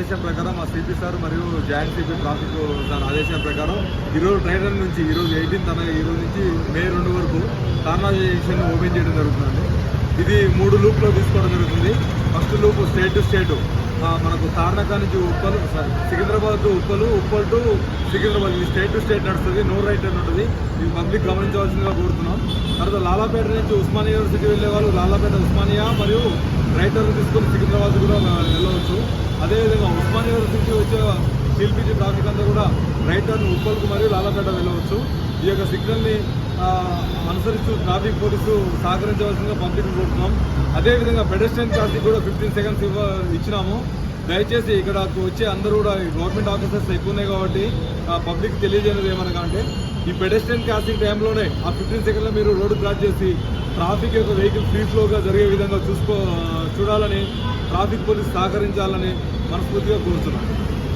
ఆదేశం ప్రకారం మా సిపి సార్ మరియు జాయింట్ సిపి ట్రాఫిక్ సార్ ఆదేశం ప్రకారం ఈరోజు ట్రైనర్ నుంచి ఈరోజు ఎయిటీన్ తన ఈరోజు నుంచి మే రెండు వరకు కార్నాజేషన్ ఓపెన్ చేయడం జరుగుతుంది ఇది మూడు లూప్లో తీసుకోవడం జరుగుతుంది. First loop state to state. మనకు తార్నకా నుంచి ఉప్పలు సికింద్రాబాద్ టు ఉప్పలు ఉప్పల్ టు సికింద్రాబాద్. ఇది స్టేట్ టు స్టేట్ నడుస్తుంది నో రైట్ అని ఉంటుంది. ఇది పబ్లిక్ గమనించవలసిందిగా కోరుతున్నాం. తర్వాత లాలాపేట నుంచి ఉస్మానియా యూనివర్సిటీ వెళ్ళే వాళ్ళు లాలాపేట ఉస్మానియా మరియు రైటర్లు తీసుకొని సికింద్రాబాద్ కూడా వెళ్ళవచ్చు. అదేవిధంగా ఉస్మానియా యూనివర్సిటీ వచ్చే సిల్పిజీ ట్రాఫిక్ అంతా కూడా రైట్ టర్న్ ఉప్పల్కు మరియు లాలగడ్డ వెళ్ళవచ్చు. ఈ యొక్క సిగ్నల్ని అనుసరిస్తూ ట్రాఫిక్ పోలీసు సహకరించవలసిందిగా పబ్లిక్ కోరుతున్నాం అదేవిధంగా పెడెస్ట్రియన్ ట్రాఫిక్ కూడా ఫిఫ్టీన్ సెకండ్స్ ఇవ్వ ఇచ్చినాము. దయచేసి ఇక్కడ వచ్చే అందరూ కూడా గవర్నమెంట్ ఆఫీసర్స్ ఎక్కువ ఉన్నాయి కాబట్టి పబ్లిక్ తెలియజేయలేదు ఏమనగా అంటే ఈ పెడెస్ట్రియన్ క్రాసింగ్ టైంలోనే ఆ ఫిఫ్టీన్ సెకండ్లో మీరు రోడ్డు క్రాస్ చేసి ట్రాఫిక్ యొక్క వెహికల్ ఫ్రీ ఫ్లోగా జరిగే విధంగా చూసుకో చూడాలని ట్రాఫిక్ పోలీస్ సహకరించాలని మనస్ఫూర్తిగా కోరుతున్నాను.